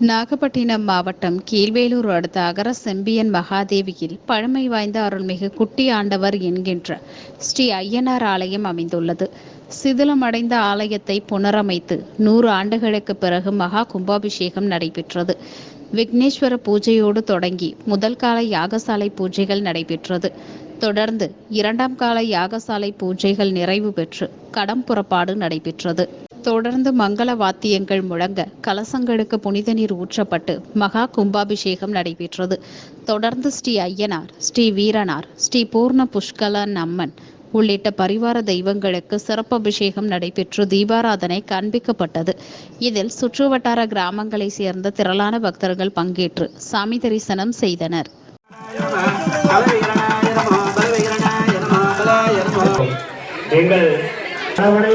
நாகப்பட்டினம் மாவட்டம் கீழ்வேலூர் அடுத்த அகர செம்பியன் மகாதேவியில் பழமை வாய்ந்த அருள்மிகு குட்டி ஆண்டவர் என்கின்ற ஸ்ரீ ஐயனார் ஆலயம் அமைந்துள்ளது. சிதிலமடைந்த ஆலயத்தை புனரமைத்து நூறு ஆண்டுகளுக்கு பிறகு மகா கும்பாபிஷேகம் நடைபெற்றது. விக்னேஸ்வர பூஜையோடு தொடங்கி முதல் கால யாகசாலை பூஜைகள் நடைபெற்றது. தொடர்ந்து இரண்டாம் கால யாகசாலை பூஜைகள் நிறைவு பெற்று கடம் புறப்பாடு நடைபெற்றது. தொடர்ந்து மங்கள வாத்தியங்கள் முழங்க கலசங்களுக்கு புனித நீர் ஊற்றப்பட்டு மகா கும்பாபிஷேகம் நடைபெற்றது. தொடர்ந்து ஸ்ரீ ஐயனார் ஸ்ரீ வீரனார் ஸ்ரீ பூர்ண புஷ்கலன் அம்மன் உள்ளிட்ட பரிவார தெய்வங்களுக்கு சிறப்பு அபிஷேகம் நடைபெற்று தீபாராதனை காண்பிக்கப்பட்டது. இதில் சுற்றுவட்டார கிராமங்களை சேர்ந்த திரளான பக்தர்கள் பங்கேற்று சாமி தரிசனம் செய்தனர். எங்கள் கணவனை